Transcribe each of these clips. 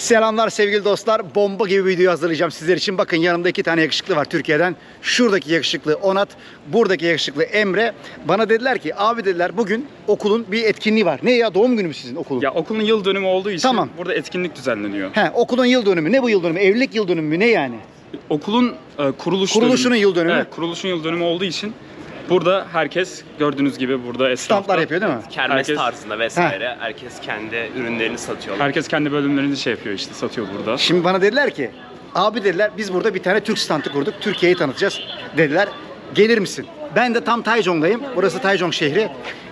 Selamlar sevgili dostlar. Bomba gibi bir video hazırlayacağım sizler için. Bakın yanımda iki tane yakışıklı var Türkiye'den. Şuradaki yakışıklı Onat, buradaki yakışıklı Emre. Bana dediler ki abi dediler bugün okulun bir etkinliği var. Ne ya doğum günü mü sizin okulun? Ya okulun yıl dönümü olduğu için Tamam. burada etkinlik düzenleniyor. He, okulun yıl dönümü. Ne bu yıl dönümü? Evlilik yıl dönümü mü? Ne yani? Okulun e, kuruluş Kuruluşunun dönümü. yıl dönümü. Evet, kuruluşun yıl dönümü olduğu için burada herkes gördüğünüz gibi burada esnafta. Stamplar yapıyor değil mi? Kermes Herkes- tarzında vesaire. Herkes kendi ürünlerini satıyorlar. Herkes kendi bölümlerini şey yapıyor işte satıyor burada. Şimdi bana dediler ki abi dediler biz burada bir tane Türk standı kurduk. Türkiye'yi tanıtacağız dediler. Gelir misin? Ben de tam Taycong'dayım. Burası Taycong şehri.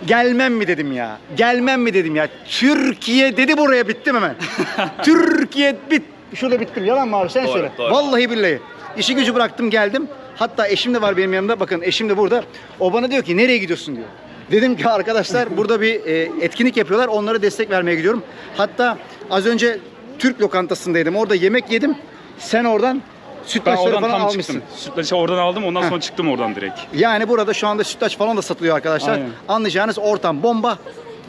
Gelmem mi dedim ya. Gelmem mi dedim ya. Türkiye dedi buraya bittim hemen. Türkiye bit. Şurada bittim. Yalan mı abi sen Doğru, söyle. doğru. Vallahi billahi. İşi gücü bıraktım geldim. Hatta eşim de var benim yanımda. Bakın eşim de burada. O bana diyor ki nereye gidiyorsun diyor. Dedim ki arkadaşlar burada bir e, etkinlik yapıyorlar. Onlara destek vermeye gidiyorum. Hatta az önce Türk lokantasındaydım. Orada yemek yedim. Sen oradan Ben sütlaçları oradan falan tam almışsın. çıktım. Sütlaçı oradan aldım ondan Heh. sonra çıktım oradan direkt. Yani burada şu anda sütlaç falan da satılıyor arkadaşlar. Aynen. Anlayacağınız ortam bomba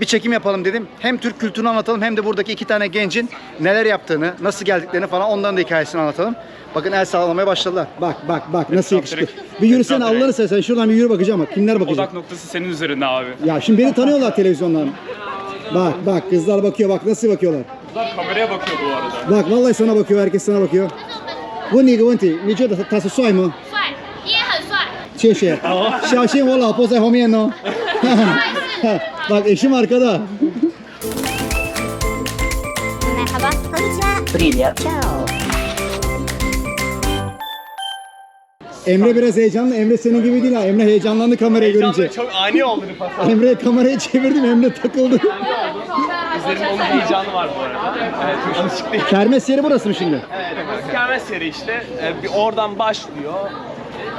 Bir çekim yapalım dedim. Hem Türk kültürünü anlatalım hem de buradaki iki tane gencin neler yaptığını, nasıl geldiklerini falan onların da hikayesini anlatalım. Bakın el sağlamaya başladılar. Bak bak bak nasıl Etraf yakışıklı. direkt- Bir yürüsene etraf direkt. Allah'ını seversen şuradan bir yürü bakacağım bak. Kimler bakacak? Odak noktası senin üzerinde abi. Ya şimdi beni tanıyorlar televizyondan. Bak bak kızlar bakıyor bak nasıl bakıyorlar. Kızlar kameraya bakıyor bu arada. Bak vallahi sana bakıyor herkes sana bakıyor. Bu ne问题？你觉得他他是帅吗？帅，你也很帅。谢谢。小心我老婆在后面哦。 Bak eşim arkada. Merhaba. Emre biraz heyecanlı. Emre senin gibi değil ha. Emre heyecanlandı kamerayı görünce. Çok ani oldu bir pas. Emre kamerayı çevirdim. Emre takıldı. Üzerimde onun heyecanı var bu arada. Evet, alışık değil. Kermes yeri burası mı şimdi? Evet, Kermes yeri işte. Ee, bir oradan başlıyor.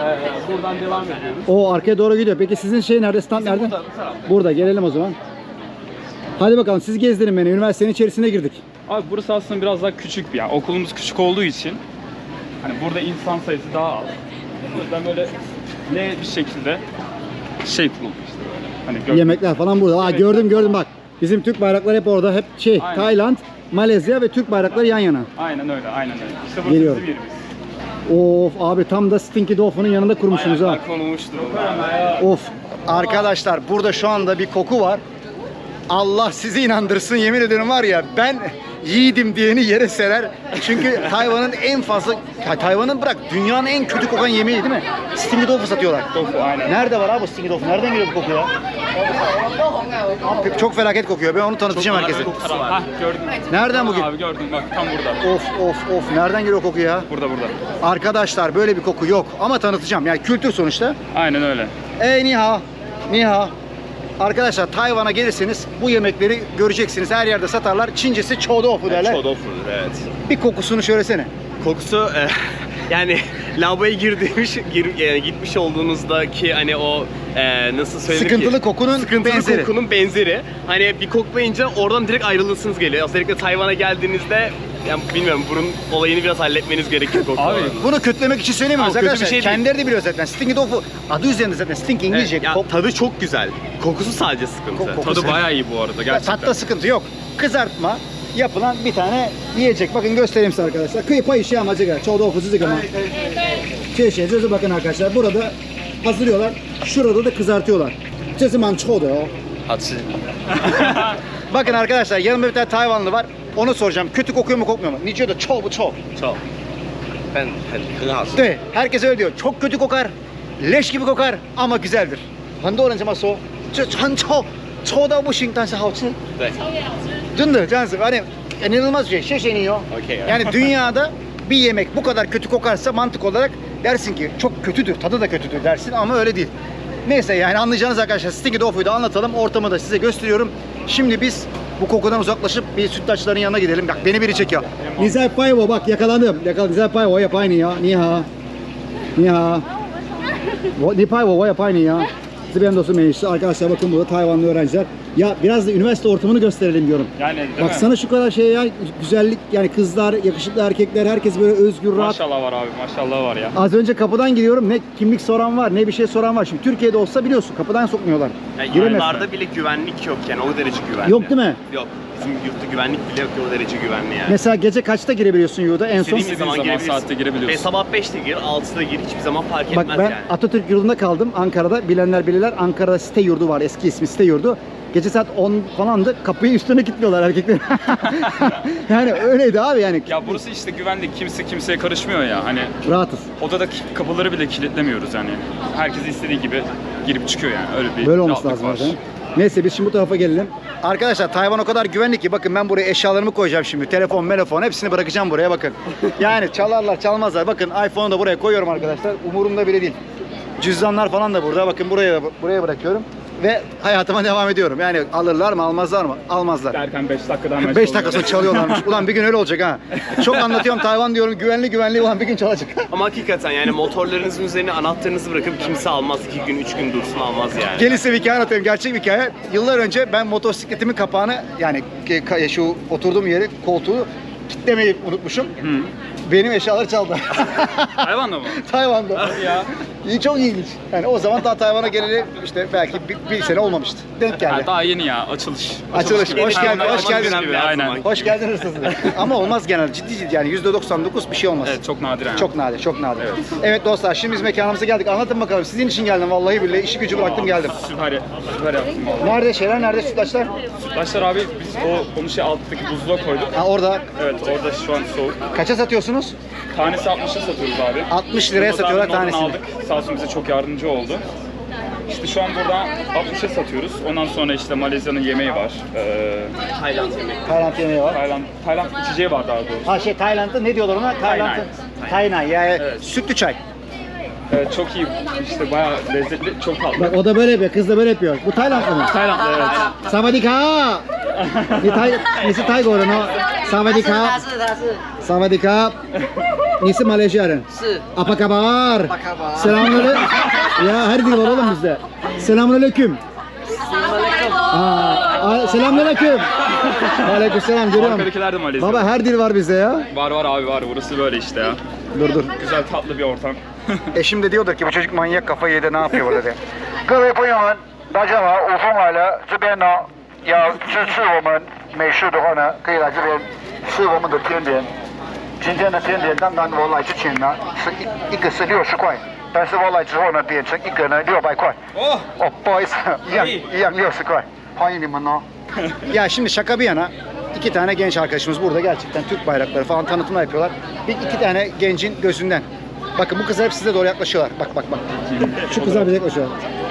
Ee, buradan devam ediyoruz. O arkaya doğru gidiyor. Peki sizin şey nerede? Stand nerede? burada, bu tarafta. Burada. Gelelim o zaman. Hadi bakalım siz gezdirin beni. Üniversitenin içerisine girdik. Abi burası aslında biraz daha küçük bir yer. Okulumuz küçük olduğu için hani burada insan sayısı daha az. Yüzden böyle L bir şekilde şey kuruldu işte böyle. Hani gör- Yemekler falan burada. Aa, gördüm gördüm bak. Bizim Türk bayrakları hep orada. Hep şey Aynen. Tayland, Malezya ve Türk bayrakları yan yana. Aynen öyle, aynen öyle. İşte burası Geliyorum. bizim yerimiz. Of abi tam da Stinky Dolphin'un yanında kurmuşsunuz ha. Ayaklar konulmuş durumda. Of. Arkadaşlar burada şu anda bir koku var. Allah sizi inandırsın yemin ediyorum var ya ben yiğidim diyeni yere serer. Çünkü Tayvan'ın en fazla Tayvan'ın bırak dünyanın en kötü kokan yemeği değil mi? Stinky Dolphin satıyorlar. Tofu aynen. Nerede var abi bu Stinky Dolphin? Nereden geliyor bu koku ya? Çok felaket kokuyor. Ben onu tanıtacağım herkese. Hah gördün. Nereden bugün? Abi gördüm bak tam burada. Of of of. Nereden geliyor koku ya? Burada burada. Arkadaşlar böyle bir koku yok ama tanıtacağım. Yani kültür sonuçta. Aynen öyle. Ey ni hao. Ni hao. Arkadaşlar Tayvan'a gelirseniz bu yemekleri göreceksiniz. Her yerde satarlar. Çincesi tofu derler. Çodofu'dur evet. Bir kokusunu söylesene. Kokusu e, yani lavaboya girdiğimiz gir, yani gitmiş olduğunuzdaki hani o e, nasıl söylenir ki? Sıkıntılı kokunun Sıkıntılı benzeri. kokunun benzeri. Hani bir koklayınca oradan direkt ayrılırsınız geliyor. Özellikle Tayvan'a geldiğinizde yani bilmiyorum burun olayını biraz halletmeniz gerekiyor koku. Abi, olarak. Bunu kötülemek için söylemiyoruz Ama kötü bir arkadaşlar. şey değil. Kendileri de biliyor zaten. Stinky tofu adı üzerinde zaten. Stinky İngilizce. Evet, ya, Kok- tadı çok güzel. Kokusu sadece sıkıntı. Ko- koku- tadı bayağı iyi bu arada gerçekten. Tatta sıkıntı yok. Kızartma yapılan bir tane yiyecek. Bakın göstereyim size arkadaşlar. Kıyı payı şey ama cıga. Çoğu tofu cıga ama. Şey şey sözü bakın arkadaşlar. Burada hazırlıyorlar. Şurada da kızartıyorlar. Ce zaman çoğu da o. Bakın arkadaşlar yanımda bir tane Tayvanlı var. Onu soracağım. Kötü kokuyor mu kokmuyor mu? Niçin de çoğu bu çoğu. 很很很好吃。 De, herkes öyle diyor. Çok kötü kokar. Leş gibi kokar ama güzeldir. 很多人这么说，这很臭，臭到不行，但是好吃。对， 근데 cansı hani inanılmaz şey. Şeşeniyor. Okay. Yani dünyada bir yemek bu kadar kötü kokarsa mantık olarak dersin ki çok kötüdür, tadı da kötüdür dersin ama öyle değil. Neyse yani anlayacağınız arkadaşlar Stinky Tofu'yu da anlatalım. Ortamı da size gösteriyorum. Şimdi biz bu kokudan uzaklaşıp bir sütlaçların yanına gidelim. Bak beni biri çekiyor. Nizar Payvo bak yakalandım. Yakal Nizar Payvo yap aynı ya. Niye ha? Niye ha? Ni Payvo yap aynı ya. Siz benim dostum Arkadaşlar bakın burada Tayvanlı öğrenciler. Ya biraz da üniversite ortamını gösterelim diyorum. Yani değil mi? Baksana şu kadar şey ya güzellik yani kızlar, yakışıklı erkekler herkes böyle özgür, rahat. Maşallah var abi maşallah var ya. Az önce kapıdan giriyorum ne kimlik soran var ne bir şey soran var. Şimdi Türkiye'de olsa biliyorsun kapıdan sokmuyorlar. Yani Giremezsin. bile güvenlik yok yani o derece güvenli. Yok değil mi? Yok. Bizim yurtta güvenlik bile yok o derece güvenli yani. Mesela gece kaçta girebiliyorsun yurda en son? İstediğin zaman, zaman girebilirsin. saatte girebiliyorsun. Ve sabah 5'te gir, 6'da gir hiçbir zaman fark Bak etmez ben yani. Atatürk yurdunda kaldım Ankara'da. Bilenler bilirler. Ankara'da site yurdu var. Eski ismi site yurdu. Gece saat 10 falandı. Kapıyı üstüne kilitliyorlar erkekler. yani öyleydi abi yani. Ya burası işte güvenlik. Kimse kimseye karışmıyor ya. Hani Rahatız. odada ki- kapıları bile kilitlemiyoruz yani. Herkes istediği gibi girip çıkıyor yani. Öyle bir Böyle olması rahatlık lazım var. zaten. Neyse biz şimdi bu tarafa gelelim. Arkadaşlar Tayvan o kadar güvenli ki bakın ben buraya eşyalarımı koyacağım şimdi. Telefon, telefon hepsini bırakacağım buraya bakın. Yani çalarlar çalmazlar. Bakın iPhone'u da buraya koyuyorum arkadaşlar. Umurumda bile değil. Cüzdanlar falan da burada. Bakın buraya buraya bırakıyorum. Ve hayatıma devam ediyorum. Yani alırlar mı almazlar mı? Almazlar. Derken 5 dakikadan meşgul 5 dakika sonra çalıyorlarmış. Ulan bir gün öyle olacak ha. Çok anlatıyorum Tayvan diyorum güvenli güvenli ulan bir gün çalacak. Ama hakikaten yani motorlarınızın üzerine anahtarınızı bırakıp kimse almaz. 2 gün, 3 gün dursun almaz yani. Gelirse bir hikaye anlatayım. Gerçek bir hikaye. Yıllar önce ben motosikletimin kapağını yani şu oturduğum yeri koltuğu kitlemeyi unutmuşum. Hı. Benim eşyaları çaldı. Hayvanla mı? Tayvan'da. ya. Çok ilginç. Yani o zaman daha Tayvan'a geleli işte belki bir, bir sene olmamıştı. Denk geldi. Ha, daha yeni ya açılış. Açılış. gibi. Hoş geldin, hoş geldin. gibi, Aynen. Hoş geldin hırsız. Ama olmaz genel. Ciddi ciddi yani %99 bir şey olmaz. Evet çok nadir yani. Çok nadir, çok nadir. Evet. dostlar şimdi biz mekanımıza geldik. Anlatın bakalım. Sizin için geldim vallahi billahi. işi gücü bıraktım geldim. Süper, süper yaptın valla. Nerede şeyler, nerede sütlaçlar? Sütlaçlar abi biz o onu şey alttaki buzluğa koyduk. Ha orada. Evet orada şu an soğuk. Kaça satıyorsunuz? Tanesi 60'a satıyoruz abi. 60 liraya satıyorlar tanesini. aldık. Sağ olsun bize çok yardımcı oldu. İşte şu an burada 60'a satıyoruz. Ondan sonra işte Malezya'nın yemeği var. Ee, Tayland yemeği. Tayland yemeği var. Tayland, Tayland içeceği var daha doğrusu. Ha şey Tayland'da ne diyorlar ona? Tayland'da. Taynan yani Evet. sütlü çay. Evet, çok iyi. İşte bayağı lezzetli, çok tatlı. Bak o da böyle yapıyor. Kız da böyle yapıyor. Bu Tayland'da mı? Tayland'da evet. Savadika. Ni Tay, ni 是泰国人哦。Savadika. 他是他是 Savadika. Ni是Malezya人。是 Apa kabar? Apa kabar? Selamünaleyküm. ya her dil var oğlum bizde. Selamünaleyküm. Assalamualaikum. Aa, selamünaleyküm. Aleykümselam görüyorum. Arkadakiler de Malezya. Baba her dil var bizde ya. Var var abi var. Burası böyle işte ya. Dur dur. Güzel tatlı bir ortam. Eşim de diyordur ki bu çocuk manyak kafayı yedi ne yapıyor burada diye. 各位朋友们，大 家好，五凤来了。这边呢，要支持我们美式的话呢，可以来这边吃我们的甜点。今天的甜点，当然我来之前呢，是一一个是六十块，但是我来之后呢，变成一个呢六百块。 Oh! 哦，不好意思，一样一样六十块，欢迎你们哦。ya şimdi şaka bir yana iki tane genç arkadaşımız burada gerçekten Türk bayrakları falan tanıtımlar yapıyorlar. Bir iki tane gencin gözünden. Bakın bu kızlar hep size doğru yaklaşıyorlar. Bak bak bak. Şu kızlar bize yaklaşıyorlar.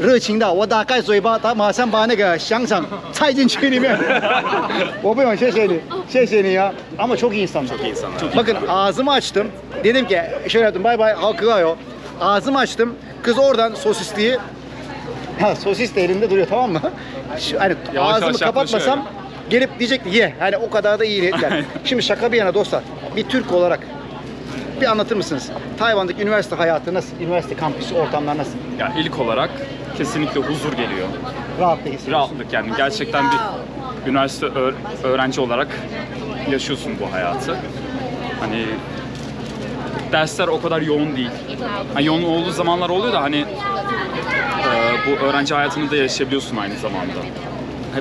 热情到，我打开嘴巴，他马上把那个香肠插进去里面。我不用，谢谢你，谢谢你ya. Ama çok iyi insanlar. Çok iyi insanlar. Bakın ağzımı açtım. Dedim ki şöyle yaptım bay bay halkıyor. Ağzımı açtım. Kız oradan sosisliği Ha sosis de elimde duruyor tamam mı? Şu, hani Yavaş ağzımı yavaş kapatmasam yaklaşıyor. gelip diyecek ki ye. Hani o kadar da iyi niyetler. Şimdi şaka bir yana dostlar. Bir Türk olarak bir anlatır mısınız? Tayvan'daki üniversite hayatı nasıl? Üniversite kampüsü ortamlar nasıl? Ya ilk olarak kesinlikle huzur geliyor. Rahatlık hissediyorsun. Rahatlık yani gerçekten bir üniversite öğ- öğrenci olarak yaşıyorsun bu hayatı. Hani dersler o kadar yoğun değil. Hani yoğun olduğu zamanlar oluyor da hani e, bu öğrenci hayatını da yaşayabiliyorsun aynı zamanda.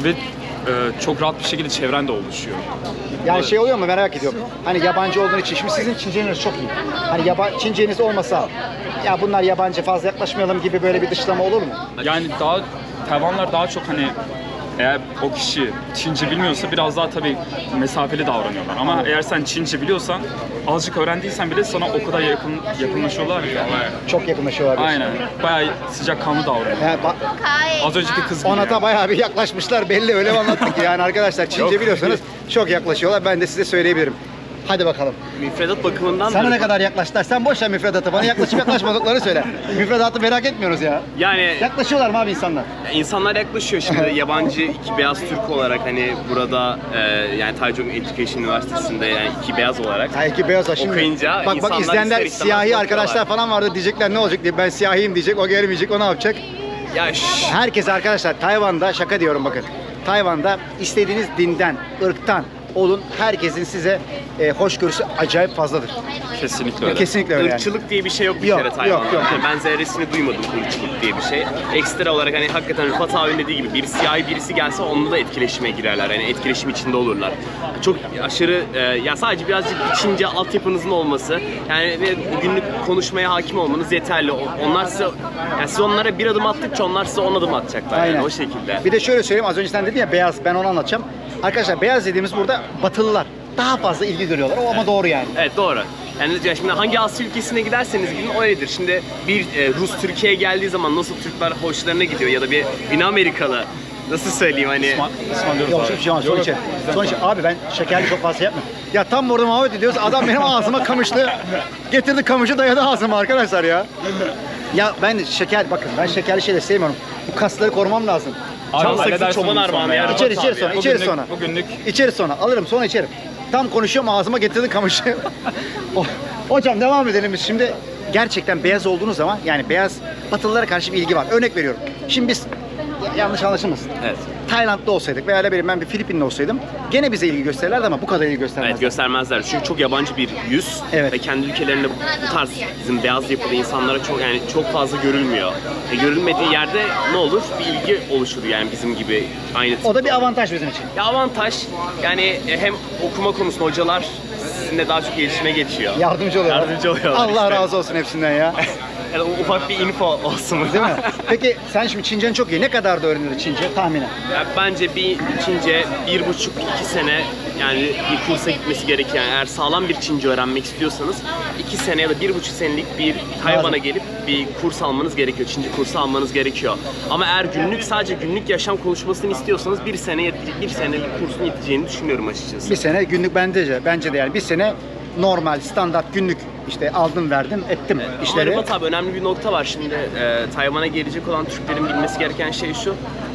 Evet e, çok rahat bir şekilde çevren de oluşuyor. Yani şey oluyor mu merak ediyorum. Hani yabancı olduğun için. Şimdi sizin Çinceniz çok iyi. Hani yaba, Çinceniz olmasa ya bunlar yabancı fazla yaklaşmayalım gibi böyle bir dışlama olur mu? Yani daha Tayvanlar daha çok hani eğer o kişi Çince bilmiyorsa biraz daha tabii mesafeli davranıyorlar. Ama eğer sen Çince biliyorsan azıcık öğrendiysen bile sana o kadar yakın yakınlaşıyorlar ki. Çok yakınlaşıyorlar. diyorsun. Aynen. Bayağı sıcakkanlı davranıyor. Yani ba-。Az önceki kız gibi. Ona yani. da bayağı bir yaklaşmışlar belli öyle mi anlattık ki yani arkadaşlar Çince Yok. biliyorsanız çok yaklaşıyorlar ben de size söyleyebilirim. Hadi bakalım. Müfredat bakımından Sana ne kadar yaklaştılar? Sen boş ver müfredatı. Bana yaklaşıp yaklaşmadıklarını söyle. Müfredatı merak etmiyoruz ya. Yani Yaklaşıyorlar mı abi insanlar? insanlar yaklaşıyor şimdi yabancı iki beyaz Türk olarak hani burada e, yani Taichung Education Üniversitesi'nde yani iki beyaz olarak Ha iki beyaz şimdi. Okuyunca bak bak insanlar izleyenler ister istemez siyahi bakıyorlar. arkadaşlar falan vardı diyecekler ne olacak diye. Ben siyahiyim diyecek. O gelmeyecek. O ne yapacak? ya şş, Herkes arkadaşlar Tayvan'da şaka diyorum bakın. Tayvan'da istediğiniz dinden, ırktan olun. Herkesin size e, hoşgörüsü acayip fazladır. Kesinlikle öyle. Kesinlikle öyle yani. diye bir şey yok bir Yok, kere yok, Tayvan'da. yok. Yani ben zerresini duymadım ırkçılık diye bir şey. Ekstra olarak hani hakikaten Rıfat abinin dediği gibi bir siyahi birisi gelse onunla da etkileşime girerler. Yani etkileşim içinde olurlar. Çok aşırı e, ya sadece birazcık Çince altyapınızın olması yani ve günlük konuşmaya hakim olmanız yeterli. O- Onlar size yani siz onlara bir adım attıkça onlar size on adım atacaklar Aynen. yani o şekilde. Bir de şöyle söyleyeyim az önce sen dedin ya beyaz ben onu anlatacağım. Arkadaşlar beyaz dediğimiz burada batılılar. Daha fazla ilgi görüyorlar. O ama doğru yani. Evet doğru. Yani ya şimdi hangi Asya ülkesine giderseniz gidin öyledir. Şimdi bir e, Rus Türkiye'ye geldiği zaman nasıl Türkler hoşlarına gidiyor ya da bir Güney Amerikalı nasıl söyleyeyim hani diyoruz Yok hiçbir şey olmaz. Son Yok, içeri. yok. Son içeri. Abi ben şekerli çok fazla yapmıyorum. Ya tam burada muhabbet ediyoruz. Adam benim ağzıma kamıştı. Getirdi kamışı dayadı ağzıma arkadaşlar ya. Ya ben şeker bakın ben şekerli şeyleri sevmiyorum. Bu kasları korumam lazım. Halledersin çoban armağanı sonra ya. ya. İçeri içeri abi sonra, ya. içeri Bugünlük- sonra. bugünlük. İçeri sonra alırım sonra içerim. Tam konuşuyorum ağzıma getirdi kamışı. O- Hocam devam edelim biz şimdi. Gerçekten beyaz olduğunuz zaman yani beyaz batılılara karşı bir ilgi var. Örnek veriyorum. Şimdi biz ya- yanlış anlaşılmasın. Evet. Tayland'da olsaydık veya ne bileyim ben bir Filipinli olsaydım gene bize ilgi gösterirlerdi ama bu kadar ilgi göstermezler. Evet göstermezler çünkü çok yabancı bir yüz Evet. ve kendi ülkelerinde bu tarz bizim beyaz yapılı insanlara çok yani çok fazla görülmüyor. E, görülmediği yerde ne olur? Bir ilgi oluşur yani bizim gibi aynı O da bir avantaj bizim için. Ya avantaj yani e, hem okuma konusunda hocalar sizinle daha çok iletişime geçiyor. Yardımcı oluyor. Yardımcı oluyorlar Allah işte. razı olsun hepsinden ya. Yani ufak bir info olsun. Değil mi? Peki sen şimdi Çincen çok iyi. Ne kadar da öğrenilir Çince tahminen? Ya bence bir Çince bir buçuk iki sene yani bir kursa gitmesi gerekiyor. Yani eğer sağlam bir Çince öğrenmek istiyorsanız iki sene ya da bir buçuk senelik bir Tayvan'a gelip bir kurs almanız gerekiyor. Çince kursu almanız gerekiyor. Ama eğer günlük sadece günlük yaşam konuşmasını istiyorsanız bir sene yetecek, bir senelik kursun yeteceğini düşünüyorum açıkçası. Bir sene günlük bence de, bence de yani bir sene normal standart günlük işte aldım verdim ettim Ama işleri. Rıfat abi önemli bir nokta var şimdi e, Tayvan'a gelecek olan Türklerin bilmesi gereken şey şu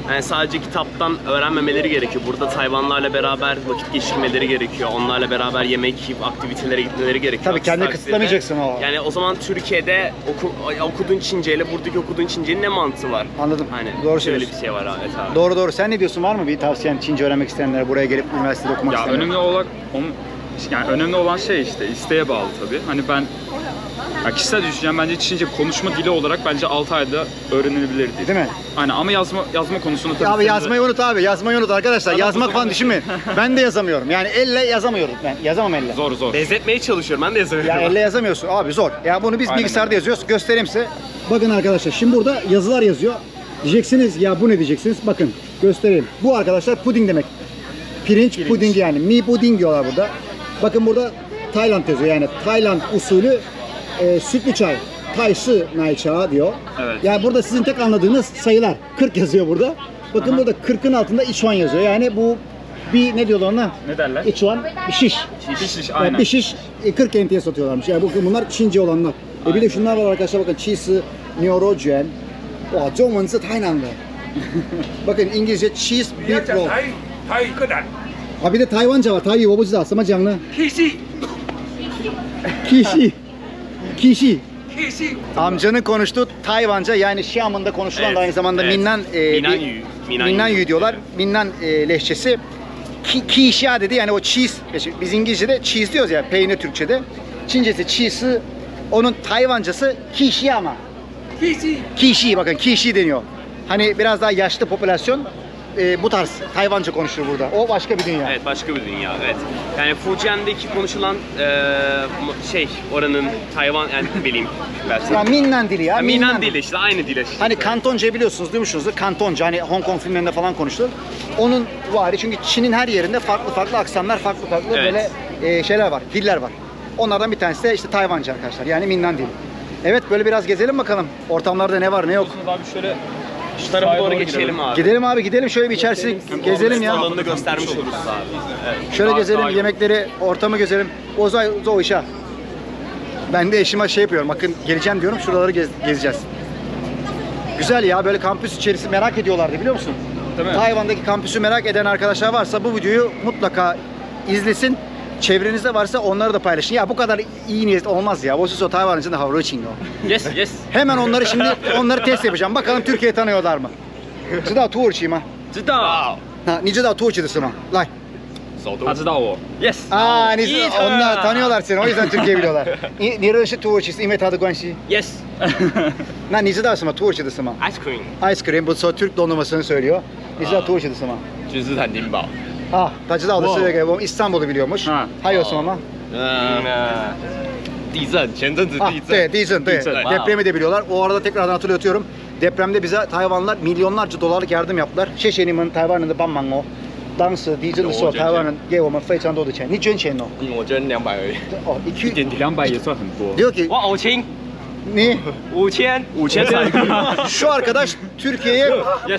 yani sadece kitaptan öğrenmemeleri gerekiyor. Burada Tayvanlarla beraber vakit geçirmeleri gerekiyor. Onlarla beraber yemek yiyip aktivitelere gitmeleri gerekiyor. Tabii, Aksi kendini takdirde- kısıtlamayacaksın o. Yani o zaman Türkiye'de oku, okuduğun Çince ile buradaki okuduğun Çince'nin ne mantığı var? Anladım. Hani Doğru şöyle söylüyorsun. bir şey var abi. Evet abi. Doğru doğru. Sen ne diyorsun? Var mı bir tavsiyen Çince öğrenmek isteyenlere buraya gelip üniversitede okumak Ya isteyenlere? önemli olan onun yani önemli olan şey işte isteğe bağlı tabii. Hani ben ya kişisel düşüncem bence Çince konuşma dili olarak bence 6 ayda öğrenilebilir değil. Değil mi? Aynen ama yazma yazma konusunda tabii. Ya abi yazmayı unut abi. Yazmayı unut arkadaşlar. Adam Yazmak falan düşünmeyin. Ben de yazamıyorum. Yani elle yazamıyorum. Ben yazamam elle. Zor zor. Benzetmeye çalışıyorum. Ben de yazıyorum. Ya elle yazamıyorsun abi zor. Ya bunu biz Aynen bilgisayarda yazıyoruz. Göstereyim size. Bakın arkadaşlar şimdi burada yazılar yazıyor. Diyeceksiniz ya bu ne diyeceksiniz? Bakın göstereyim. Bu arkadaşlar puding demek. Pirinç, Pirinç. puding yani. Mi puding diyorlar burada. Bakın burada Tayland yazıyor yani Tayland usulü e, sütlü çay. Tayşı nayça diyor. Evet. Yani burada sizin tek anladığınız sayılar. 40 yazıyor burada. Bakın Aha. burada 40'ın altında içuan yazıyor. Yani bu bir ne diyorlar ona? Ne derler? İçuan bir şiş. Şiş şiş Yani aynen. bir şiş e, 40 NT'ye satıyorlarmış. Yani bakın bunlar Çince olanlar. E bir de şunlar var arkadaşlar bakın cheese牛肉卷. Wow, 中文是台南的. bakın İngilizce cheese 你要 beef 讲 roll. 아 근데 타이완자와 타이 오보지다 쓰마지않나 키시 Kişi. Kişi. Kişi. Amcanın konuştuğu Tayvanca yani Şiam'ında konuşulan Evet, da aynı zamanda evet. Minnan e, Minnan bir- Yu, Minnan Minnan Yu. Yu diyorlar. Minnan e, lehçesi ki, kişia dedi yani o cheese. lehçe. Biz İngilizce'de cheese diyoruz ya peynir Türkçe'de. Çincesi cheese. Onun Tayvancası kişi ama. Kişi. Kişi bakın kişi deniyor. Hani biraz daha yaşlı popülasyon e, bu tarz Tayvanca konuşur burada. O başka bir dünya. Evet başka bir dünya evet. Yani Fujian'daki konuşulan eee, şey oranın Tayvan yani bileyim belki. Ya Minnan dili ya. Ya, Minnan. Minan dili işte aynı dil işte. Hani Kantonca biliyorsunuz duymuşsunuzdur. Kantonca hani Hong Kong filmlerinde falan konuşulur. Onun vari çünkü Çin'in her yerinde farklı farklı aksanlar, farklı farklı Evet. böyle e, şeyler var, diller var. Onlardan bir tanesi de işte Tayvanca arkadaşlar. Yani Minnan dili. Evet böyle biraz gezelim bakalım. Ortamlarda ne var ne yok. Abi şöyle Şu tarafa doğru doğru geçelim abi. Gidelim abi gidelim şöyle bir içerisini gezelim ya. Alanını göstermiş oluruz abi. Şöyle Daha- gezelim daha iyi. yemekleri, ortamı gezelim. Ozay o işe. Ben de eşime şey yapıyorum. Bakın geleceğim diyorum şuraları gez- gezeceğiz. Güzel ya böyle kampüs içerisi merak ediyorlardı biliyor musun? Değil mi? Tayvan'daki kampüsü merak eden arkadaşlar varsa bu videoyu mutlaka izlesin. Çevrenizde varsa onları da paylaşın. Ya bu kadar iyi niyet olmaz ya. Bu o Tayvan için de havru için o. Yes yes. Hemen onları şimdi onları test yapacağım. Bakalım Türkiye'yi tanıyorlar mı? 知道土耳其吗？知道。哈，你知道土耳其的事吗？来，他知道我。 Yes. Aa, ni, İyi onlar tanı. tanıyorlar seni. O yüzden Türkiye biliyorlar.你你认识土耳其是因为它的关系？ Yes. 那你知道什么土耳其的什么 Ice cream. ？Ice cream 不是说 Türk dondurmasını söylüyor. 你知道土耳其的什么？君士坦丁堡。 啊，他知道的是那个我们 İstanbul'u biliyormuş. 哈还有什么吗？嗯，地震，前阵子 Ah, 地震。 对, 地震, 对.地震. Depremi de biliyorlar. O arada tekrardan hatırlatıyorum. Depremde bize Tayvanlılar milyonlarca dolarlık yardım yaptılar. 谢谢你们台湾人的帮忙哦。当时地震的时候，有我捐钱台湾人给我们非常多的钱。你捐钱哦？嗯，我捐两百而已。哦，iki 两百也算很多。 diyor ki 我五千， ni 五千，五千才。 Şu arkadaş Türkiye'ye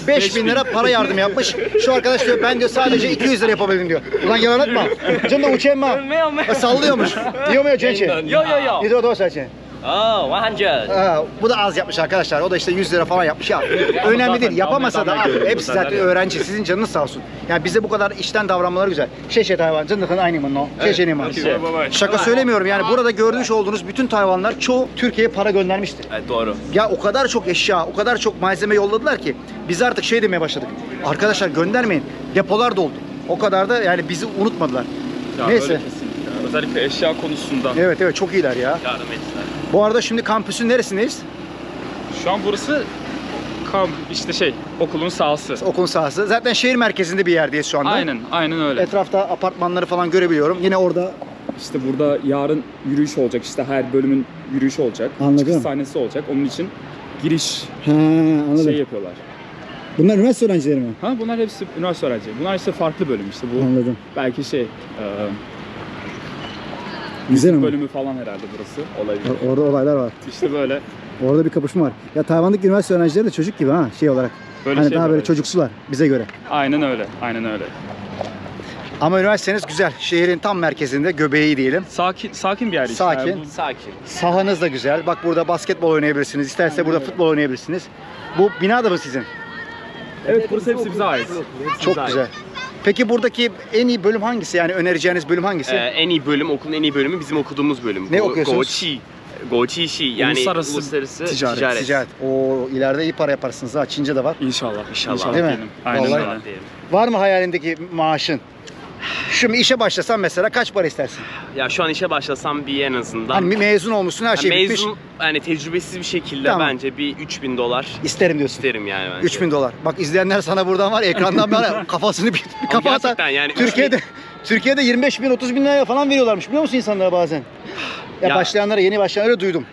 5000 lira para yardım yapmış. Şu arkadaş diyor ben diyor sadece 200 lira yapabildim diyor. Ulan yalan atma. Canım da uçayım mı? 没有没有。 Sallıyormuş. Diyor mu ya Cençe? 有有有。 Diyor doğru söyleyeceksin. Oh, one hundred. Ha, bu da az yapmış arkadaşlar. O da işte 100 lira falan yapmış ya. Önemli değil. Yapamasa da abi. Hepsi zaten öğrenci. Sizin canınız sağ olsun. Yani bize bu kadar işten davranmaları güzel. Şeşe Tayvan. Cındakın aynı mı no? Şeşe ne man? Şaka söylemiyorum yani. Burada görmüş olduğunuz bütün Tayvanlar çoğu Türkiye'ye para göndermiştir. Evet doğru. Ya o kadar çok eşya, o kadar çok malzeme yolladılar ki biz artık şey demeye başladık. Arkadaşlar göndermeyin. Depolar doldu. O kadar da yani bizi unutmadılar. Ya Neyse. Özellikle eşya konusunda. Evet evet çok iyiler ya. Yardım ettiler. Bu arada şimdi kampüsün neresindeyiz? Şu an burası kamp işte şey okulun sahası. Okulun sahası. Zaten şehir merkezinde bir yerdeyiz şu anda. Aynen, aynen öyle. Etrafta apartmanları falan görebiliyorum. Yine orada İşte burada yarın yürüyüş olacak. İşte her bölümün yürüyüşü olacak. Anladım. Çıkış sahnesi olacak. Onun için giriş He, anladım. şey yapıyorlar. Bunlar üniversite öğrencileri mi? Ha bunlar hepsi üniversite öğrenci. Bunlar işte farklı bölüm işte bu. Anladım. Belki şey e, Güzel bölümü falan herhalde burası olabilir. Orada olaylar var. İşte böyle Orada bir kapışma var. Ya Tayvan'daki üniversite öğrencileri de çocuk gibi ha şey olarak. Böyle hani şey daha böyle çocuksular bize göre. aynen öyle. Aynen öyle. Ama üniversiteniz güzel. Şehrin tam merkezinde, göbeği diyelim. Sakin sakin bir yer işte. Sakin. Yani bu- Sakin. Sahanız da güzel. Bak burada basketbol oynayabilirsiniz. İsterse burada futbol oynayabilirsiniz. Bu bina da mı sizin? evet burası hepsi bize ait. Çok güzel. Peki buradaki en iyi bölüm hangisi? Yani önereceğiniz bölüm hangisi? Ee, en iyi bölüm, okulun en iyi bölümü bizim okuduğumuz bölüm. Ne Go- okuyorsunuz? Goçi. Goçi Şi yani Uluslararası uluslararası ticaret. ticaret. ticaret. Oo ileride iyi para yaparsınız ha. Çince de var. İnşallah. İnşallah. Değil mi? diyelim. Aynen Vallahi- öyle. Var mı hayalindeki maaşın? Şimdi işe başlasan mesela kaç para istersin? Ya şu an işe başlasam bir en azından. Hani mezun olmuşsun her şey bitmiş. mezun yani tecrübesiz bir şekilde Tamam. bence bir 3000 dolar İsterim diyorsun. isterim yani bence. 3000 dolar. Bak izleyenler sana buradan var ya, ekrandan bana kafasını bir, bir kafa atar. gerçekten yani Türkiye'de Türkiye'de 25 bin 30 bin liraya falan veriyorlarmış biliyor musun insanlara bazen? Ya, Ya- başlayanlara yeni başlayanlara duydum.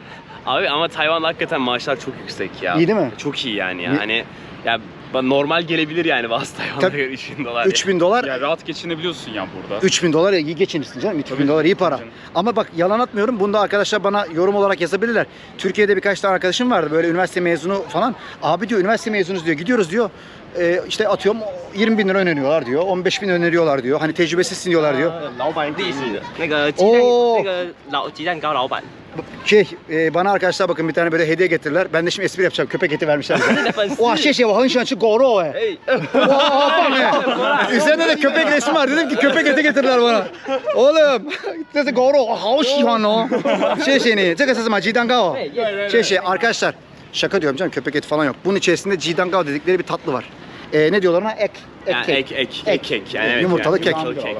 Abi ama Tayvan'da hakikaten maaşlar çok yüksek ya. İyi değil mi? Çok iyi yani. Ni- Hani ya ba- normal gelebilir yani Tayvan'da Tabii. göre 3000 dolar. 3000 dolar Ya rahat geçinebiliyorsun ya burada. 3000 dolar iyi geçinirsin canım. 3000 Tabii, dolar iyi para. canım. Ama bak yalan atmıyorum. Bunda arkadaşlar bana yorum olarak yazabilirler. Türkiye'de birkaç tane arkadaşım vardı böyle üniversite mezunu falan. Abi diyor üniversite mezunuz diyor. Gidiyoruz diyor Ee, işte atıyorum 20 bin lira öneriyorlar diyor. 15 bin öneriyorlar diyor. Hani tecrübesizsin diyorlar diyor. 老板第一是那个鸡蛋哦那个老鸡蛋糕老板， Şey e, bana arkadaşlar bakın bir tane böyle hediye getirdiler. Ben de şimdi espri yapacağım. Köpek eti vermişler. bize. 你的粉丝。 Vah şey şey, 我很喜欢吃狗肉哎。 哎， Vah bak ne? Üzerinde de köpek resmi var. Dedim ki köpek eti getirdiler bana. Oğlum, 这是狗肉，我好喜欢哦。谢谢你。这个是什么？鸡蛋糕。谢谢arkadaşlar. Şaka diyorum canım köpek eti falan yok. Bunun içerisinde jidangao dedikleri bir tatlı var. Ee, ne diyorlar ona? Ek. Ek, yani kek. ek ek ek kek yani evet, Yumurtalı yani, kek. Yumurtalı kek.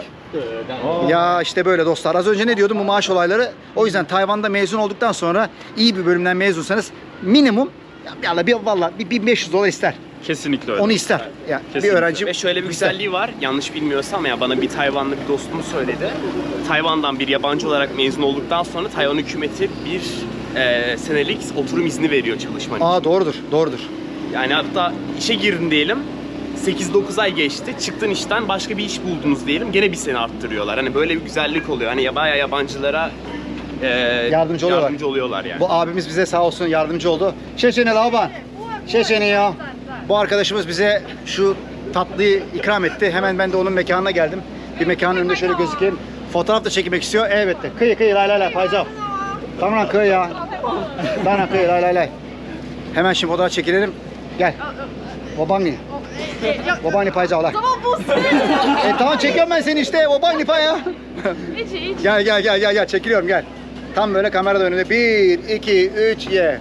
Ya işte böyle dostlar. Az önce ne diyordum bu maaş olayları. O yüzden Tayvan'da mezun olduktan sonra iyi bir bölümden mezunsanız minimum ya, ya bir valla bir 1500 dolar ister. Kesinlikle öyle. Onu ister. Ya bir Kesinlikle. öğrenci Ve şöyle bir ister. güzelliği var. Yanlış bilmiyorsam ya bana bir Tayvanlı bir dostum söyledi. Tayvan'dan bir yabancı olarak mezun olduktan sonra Tayvan hükümeti bir e, senelik oturum izni veriyor çalışman için. Aa doğrudur. Doğrudur. Yani hatta işe girdin diyelim. 8-9 ay geçti. Çıktın işten başka bir iş buldunuz diyelim. Gene bir sene arttırıyorlar. Hani böyle bir güzellik oluyor. Hani ya bayağı yabancılara e, Yardımcı oluyorlar. Yardımcı oluyorlar yani. Bu abimiz bize sağ olsun yardımcı oldu. Şeşeni laban. Şeşeni ya. Bu arkadaşımız bize şu tatlıyı ikram etti. Hemen ben de onun mekanına geldim. Bir mekanın önünde şöyle gözükeyim. Fotoğraf da çekmek istiyor. Elbette. Kıyı kıyı lay lay lay paycav. Tamam kıyı ya. Bana kıyı lay lay lay. Hemen şimdi fotoğraf çekilelim. Gel. Babani. Babani paycav lay. 怎么不是？ E tamam çekiyorum ben seni işte. Babani pay ya. 一起一起。 Gel gel gel gel gel çekiliyorum gel. Tam böyle kamera önünde. 1 2 3 ye.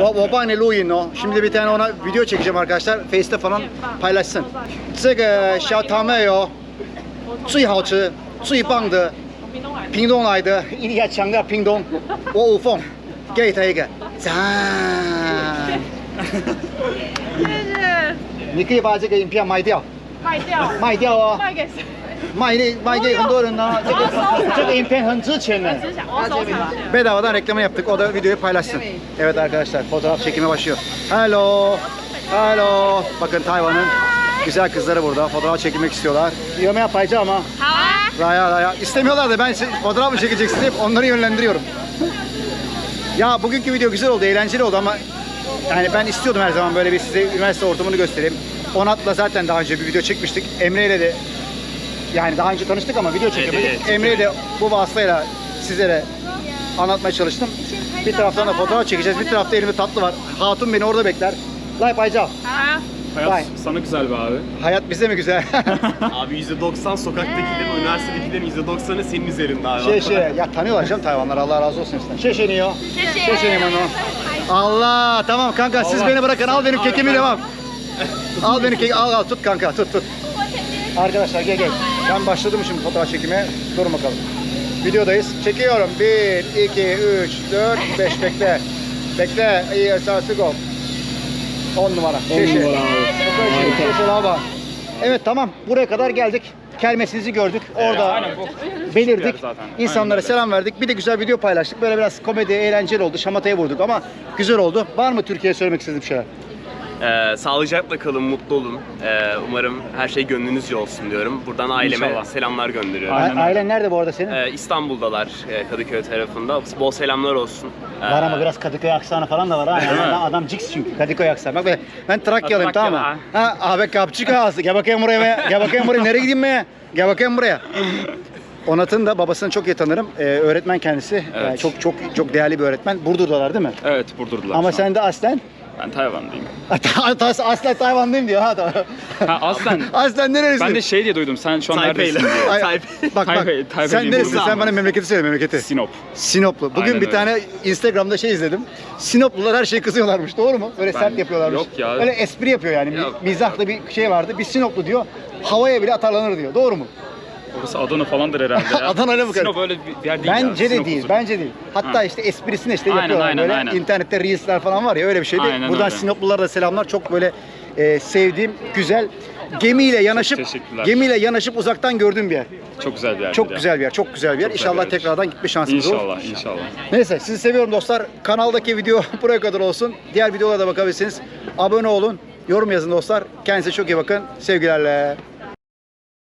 Ba- Babaanne Louis o. Şimdi bir tane ona video çekeceğim arkadaşlar. Face'te falan paylaşsın. 这个小糖妹哦，最好吃、最棒的，屏东来的，一定要强调屏东。我五凤，给他一个赞。 谢谢。你可以把这个影片卖掉，卖掉。卖掉哦，卖给谁？卖那卖给很多人呢、这个这个影片很值钱呢。只想我要收藏起来。 Bedavadan reklamını yaptık. O da videoyu paylaşsın. Evet arkadaşlar fotoğraf çekimi başlıyor. Hello. Hello. Bakın Tayvan'ın güzel kızları burada. Fotoğraf çekilmek istiyorlar. Yemeye payca ama. 好啊， Raya raya. İstemiyorlar da ben size fotoğraf mı çekeceksin deyip onları yönlendiriyorum. Ya bugünkü video güzel oldu, eğlenceli oldu ama yani ben istiyordum her zaman böyle bir size üniversite ortamını göstereyim. Onat'la zaten daha önce bir video çekmiştik. Emre ile de yani daha önce tanıştık ama video çekemedik. Evet, evet, Emre ile bu vasıtayla sizlere anlatmaya çalıştım. Bir taraftan da fotoğraf çekeceğiz. Bir tarafta elimde tatlı var. Hatun beni orada bekler. Lay payca. Hayat Vay. sana güzel be abi. Hayat bize mi güzel? abi %90 sokaktakilerin, ee. üniversitedekilerin %90'ı senin üzerinde abi. Şey şey, ya tanıyorlar canım Tayvanlar Allah razı olsun sizden. Şey şey niyo. Şey şey, şey, şey niyo. Allah tamam kanka siz beni bırakın al benim kekimi devam. Al benim kek al al tut kanka tut tut. Arkadaşlar gel gel. Ben başladım şimdi fotoğraf çekime. Durun bakalım. Videodayız. Çekiyorum. 1, 2, 3, 4, 5 bekle. Bekle. İyi esası go. 10 numara. Şey. Şey şey abi. Evet tamam. Buraya kadar geldik. Kermesinizi gördük. Orada aynen bu. belirdik. zaten. İnsanlara Aynen selam verdik. Bir de güzel video paylaştık. Böyle biraz komedi, eğlenceli oldu. Şamataya vurduk ama güzel oldu. Var mı Türkiye'ye söylemek istediğim şeyler? Ee, sağlıcakla kalın, mutlu olun. Ee, umarım her şey gönlünüzce olsun diyorum. Buradan aileme İnşallah. selamlar gönderiyorum. Aynen. Ailen nerede bu arada senin? Ee, İstanbul'dalar, e, Kadıköy tarafında. Bol selamlar olsun. Ee, Var ama biraz Kadıköy aksanı falan da var ha. Yani adam, adam cix çünkü Kadıköy aksanı. Bak be, ben Trakyalıyım Trakya tamam mı? Ha, abi kapçık ağzı. Gel bakayım buraya be. Gel bakayım buraya. Nereye gideyim be? Gel bakayım buraya. Onat'ın da babasını çok iyi tanırım. Ee, öğretmen kendisi. Evet. Yani çok çok çok değerli bir öğretmen. Burdur'dalar değil mi? Evet Burdurlular. Ama şu an. sen de aslen Ben Tayvan'dayım. aslen Tayvanlıyım diyor ha. tamam. Ha aslen. aslen nerelisin? ben de şey diye duydum. Sen şu an Taipei'yle. neredesin diye. Ay, Taipei. bak bak. Taipei, Taipei sen değil, neresin? Bursa Sen ama. bana memleketi söyle memleketi. Sinop. Sinoplu. Bugün Aynen bir öyle. tane Instagram'da şey izledim. Sinoplular her şeyi kızıyorlarmış. Doğru mu? Böyle Ben- sert yapıyorlarmış. yok ya. Böyle espri yapıyor yani. Yok. Mizahlı bir şey vardı. Bir Sinoplu diyor. Havaya bile atarlanır diyor. Doğru mu? Orası Adana falandır herhalde ya. Adana'yla mı Sinop öyle bir yer değil ya. Bence de Sinop değil. Bence değil. Hatta Ha. işte esprisini işte Aynen, yapıyorlar aynen, böyle. aynen. İnternette reelsler falan var ya öyle bir şeydi. Aynen Buradan öyle. Sinoplulara da selamlar. Çok böyle e, sevdiğim, güzel gemiyle yanaşıp teşekkürler. gemiyle yanaşıp uzaktan gördüğüm bir yer. Çok güzel bir yer. Çok güzel bir yer. Çok güzel bir yer. Çok güzel İnşallah bir yer. tekrardan gitme şansımız olur. İnşallah, inşallah. Neyse sizi seviyorum dostlar. Kanaldaki video buraya kadar olsun. Diğer videolara da bakabilirsiniz. Abone olun. Yorum yazın dostlar. Kendinize çok iyi bakın. Sevgilerle.